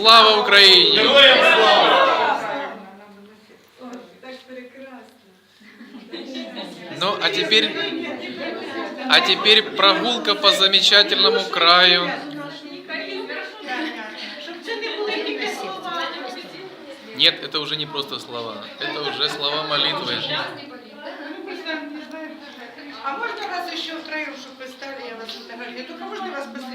Слава Україні! Героям слава! Так прекрасно. Ну, а теперь, а теперь прогулка по замечательному краю. Нет, это уже не просто слова, это уже слова молитвы. А можно вас еще втроем, чтобы вы стали, я вас фотографію? Только можна вас посреди?